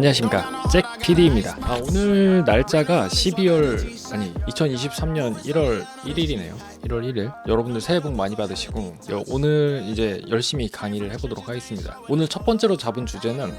안녕하십니까 잭 PD입니다. 아, 오늘 날짜가 12월 아니 2023년 1월 1일이네요. 1월 1일 여러분들 새해 복 많이 받으시고 여- 오늘 이제 열심히 강의를 해보도록 하겠습니다. 오늘 첫 번째로 잡은 주제는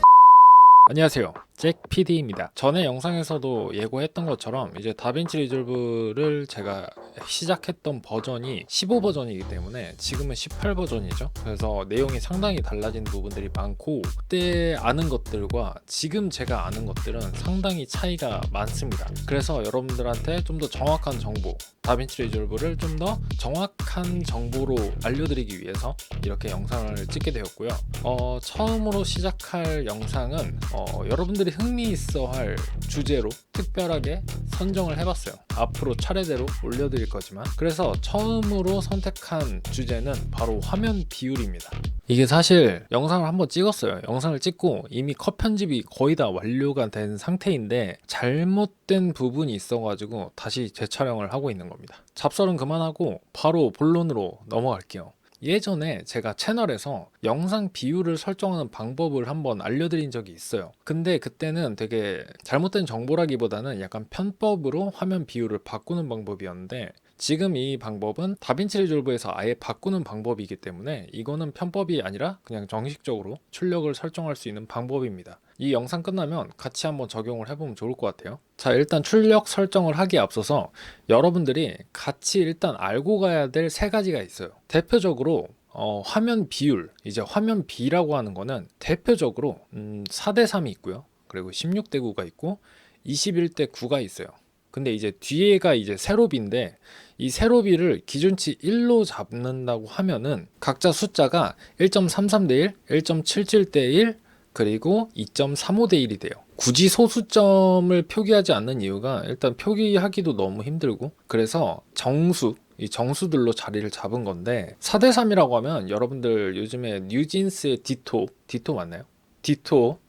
안녕하세요. 잭 PD입니다. 전에 영상에서도 예고했던 것처럼 이제 다빈치 리졸브를 제가 시작했던 버전이 15 버전이기 때문에 지금은 18 버전이죠. 그래서 내용이 상당히 달라진 부분들이 많고 그때 아는 것들과 지금 제가 아는 것들은 상당히 차이가 많습니다. 그래서 여러분들한테 좀 더 정확한 정보, 다빈치 리졸브를 좀 더 정확한 정보로 알려드리기 위해서 이렇게 영상을 찍게 되었고요. 어, 처음으로 시작할 영상은 어, 여러분들이 흥미 있어 할 주제로 특별하게 선정을 해봤어요. 앞으로 차례대로 올려드릴 거지만 그래서 처음으로 선택한 주제는 바로 화면 비율입니다. 이게 사실 영상을 한번 찍었어요. 영상을 찍고 이미 컷 편집이 거의 다 완료가 된 상태인데 잘못된 부분이 있어가지고 다시 재촬영을 하고 있는 겁니다. 잡설은 그만하고 바로 본론으로 넘어갈게요. 예전에 제가 채널에서 영상 비율을 설정하는 방법을 한번 알려드린 적이 있어요. 근데 그때는 되게 잘못된 정보라기보다는 약간 편법으로 화면 비율을 바꾸는 방법이었는데 지금 이 방법은 다빈치 리졸브에서 아예 바꾸는 방법이기 때문에 이거는 편법이 아니라 그냥 정식적으로 출력을 설정할 수 있는 방법입니다. 이 영상 끝나면 같이 한번 적용을 해보면 좋을 것 같아요. 자, 일단 출력 설정을 하기에 앞서서 여러분들이 같이 일단 알고 가야 될 세 가지가 있어요. 대표적으로 어, 화면 비율, 이제 화면 비라고 하는 거는 대표적으로 음, 4대 3이 있고요. 그리고 16대 9가 있고 21대 9가 있어요. 근데 이제 뒤에가 이제 세로비인데 이 세로비를 기준치 1로 잡는다고 하면은 각자 숫자가 1.33 대 1, 1.77 대 1, 그리고 2.35대 1이 돼요. 굳이 소수점을 표기하지 않는 이유가 일단 표기하기도 너무 힘들고 그래서 정수 이 정수들로 자리를 잡은 건데 4대 3이라고 하면 여러분들 요즘에 뉴진스의 디토 디토 맞나요? 디토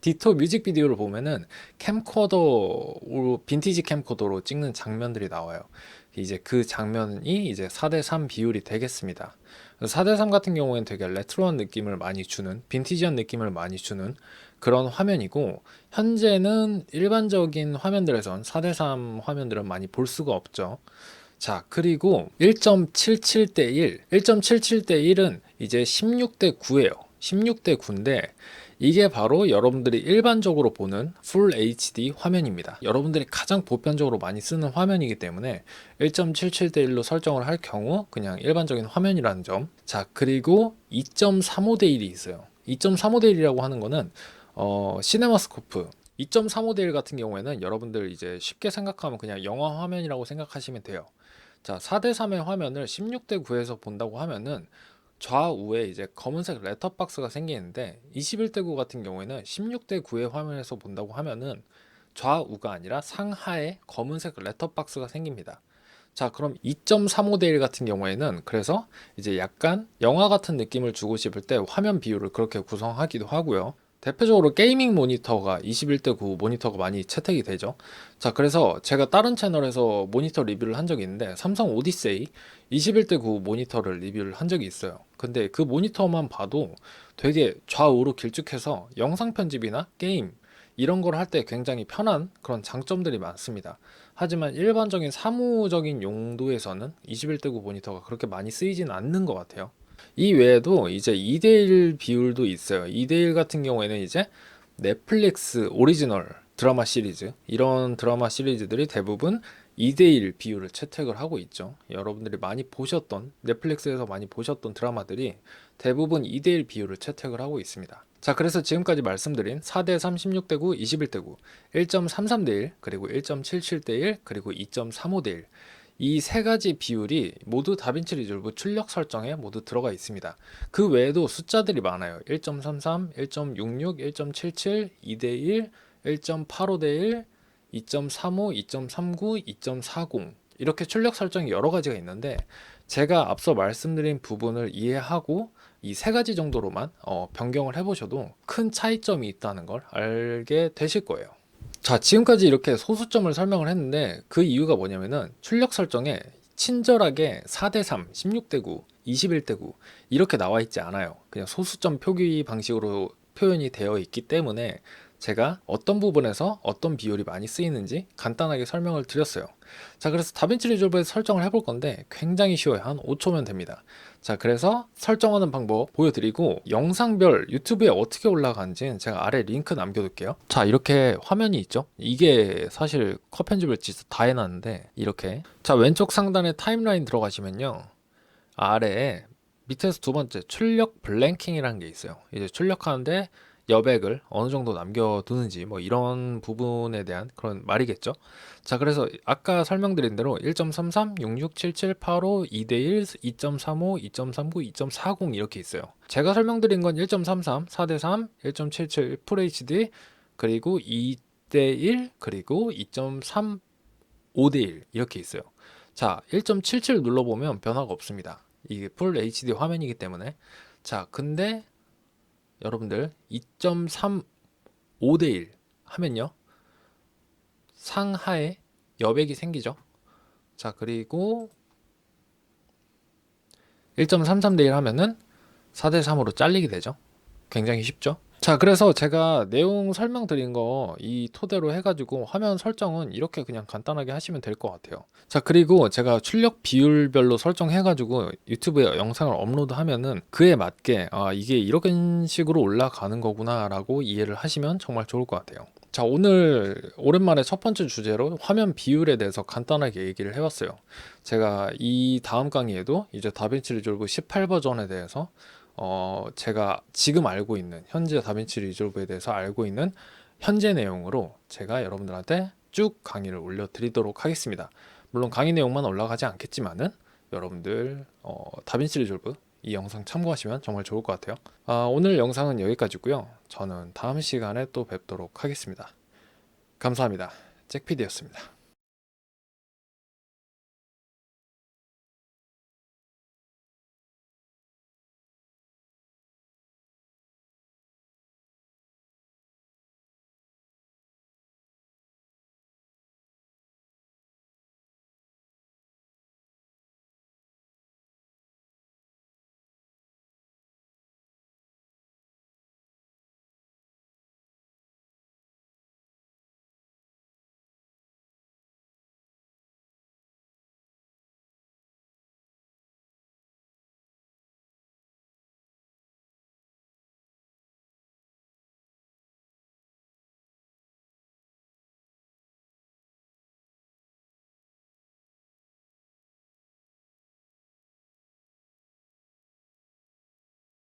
디토 뮤직비디오를 보면은 캠코더로 빈티지 캠코더로 찍는 장면들이 나와요. 이제 그 장면이 이제 4대 3 비율이 되겠습니다. 4대 3 같은 경우에는 되게 레트로한 느낌을 많이 주는 빈티지한 느낌을 많이 주는 그런 화면이고 현재는 일반적인 화면들에선 4대 3 화면들은 많이 볼 수가 없죠. 자, 그리고 1.77대 1, 1.77대 1은 이제 16대 9예요. 16대 9인데 이게 바로 여러분들이 일반적으로 보는 Full HD 화면입니다. 여러분들이 가장 보편적으로 많이 쓰는 화면이기 때문에 1.77대 1로 설정을 할 경우 그냥 일반적인 화면이라는 점. 자, 그리고 2.35대 1이 있어요. 2.35대 1이라고 하는 거는 어, 시네마스코프 2.35대 1 같은 경우에는 여러분들 이제 쉽게 생각하면 그냥 영화 화면이라고 생각하시면 돼요. 자, 4대 3의 화면을 16대 9에서 본다고 하면은 좌우에 이제 검은색 레터박스가 생기는데 21대 9 같은 경우에는 16대 9의 화면에서 본다고 하면은 좌우가 아니라 상하에 검은색 레터박스가 생깁니다. 자, 그럼 2.35대 1 같은 경우에는 그래서 이제 약간 영화 같은 느낌을 주고 싶을 때 화면 비율을 그렇게 구성하기도 하고요. 대표적으로 게이밍 모니터가 21대 9 모니터가 많이 채택이 되죠. 자, 그래서 제가 다른 채널에서 모니터 리뷰를 한 적이 있는데 삼성 오디세이 21대 9 모니터를 리뷰를 한 적이 있어요. 근데 그 모니터만 봐도 되게 좌우로 길쭉해서 영상 편집이나 게임 이런 걸 할 때 굉장히 편한 그런 장점들이 많습니다. 하지만 일반적인 사무적인 용도에서는 21대 9 모니터가 그렇게 많이 쓰이진 않는 것 같아요. 이 외에도 이제 2대1 비율도 있어요. 2대1 같은 경우에는 이제 넷플릭스 오리지널 드라마 시리즈 이런 드라마 시리즈들이 대부분 2대1 비율을 채택을 하고 있죠. 여러분들이 많이 보셨던 넷플릭스에서 많이 보셨던 드라마들이 대부분 2대1 비율을 채택을 하고 있습니다. 자, 그래서 지금까지 말씀드린 4대 3, 16대 9, 21대 9, 1.33대 1, 그리고 1.77대 1, 그리고 2.35대 1. 이 세 가지 비율이 모두 다빈치 리졸브 출력 설정에 모두 들어가 있습니다. 그 외에도 숫자들이 많아요. 1.33, 1.66, 1.77, 2대 1, 1.85대 1, 2.35, 2.39, 2.40 이렇게 출력 설정이 여러 가지가 있는데 제가 앞서 말씀드린 부분을 이해하고 이 세 가지 정도로만 어, 변경을 해보셔도 큰 차이점이 있다는 걸 알게 되실 거예요. 자, 지금까지 이렇게 소수점을 설명을 했는데 그 이유가 뭐냐면은 출력 설정에 친절하게 4대 3, 16대 9, 21대 9 이렇게 나와 있지 않아요. 그냥 소수점 표기 방식으로 표현이 되어 있기 때문에 제가 어떤 부분에서 어떤 비율이 많이 쓰이는지 간단하게 설명을 드렸어요. 자, 그래서 다빈치 리졸브에서 설정을 해볼 건데 굉장히 쉬워요. 한 5초면 됩니다. 자, 그래서 설정하는 방법 보여드리고 영상별 유튜브에 어떻게 올라가는지는 제가 아래 링크 남겨둘게요. 자, 이렇게 화면이 있죠? 이게 사실 컷 편집을 진짜 다 해놨는데 이렇게 자, 왼쪽 상단에 타임라인 들어가시면요. 아래에 밑에서 두 번째 출력 블랭킹이라는 게 있어요. 이제 출력하는데 여백을 어느 정도 남겨두는지 뭐 이런 부분에 대한 그런 말이겠죠. 자, 그래서 아까 설명드린 대로 1.33, 66, 77, 85, 2대1, 2.35, 2.39, 2.40 이렇게 있어요. 제가 설명드린 건 1.33, 4대3, 1.77 FHD 그리고 2대1 그리고 2.3 5대1 이렇게 있어요. 자, 1.77 눌러보면 변화가 없습니다. 이게 풀 HD 화면이기 때문에. 자, 근데 여러분들 2.3 5 대 1 하면요. 상하에 여백이 생기죠. 자, 그리고 1.33 대 1 하면은 4 대 3으로 잘리게 되죠. 굉장히 쉽죠. 자, 그래서 제가 내용 설명드린 거 이 토대로 해가지고 화면 설정은 이렇게 그냥 간단하게 하시면 될 것 같아요. 자, 그리고 제가 출력 비율별로 설정해가지고 유튜브에 영상을 업로드하면은 그에 맞게 아, 이게 이런 식으로 올라가는 거구나라고 이해를 하시면 정말 좋을 것 같아요. 자, 오늘 오랜만에 첫 번째 주제로 화면 비율에 대해서 간단하게 얘기를 해봤어요. 제가 이 다음 강의에도 이제 다빈치 리졸브 18 버전에 대해서 어, 제가 지금 알고 있는 현재 다빈치 리졸브에 대해서 알고 있는 현재 내용으로 제가 여러분들한테 쭉 강의를 올려드리도록 하겠습니다. 물론 강의 내용만 올라가지 않겠지만은 여러분들 어, 다빈치 리졸브 이 영상 참고하시면 정말 좋을 것 같아요. 아, 오늘 영상은 여기까지고요. 저는 다음 시간에 또 뵙도록 하겠습니다. 감사합니다. 잭피디였습니다.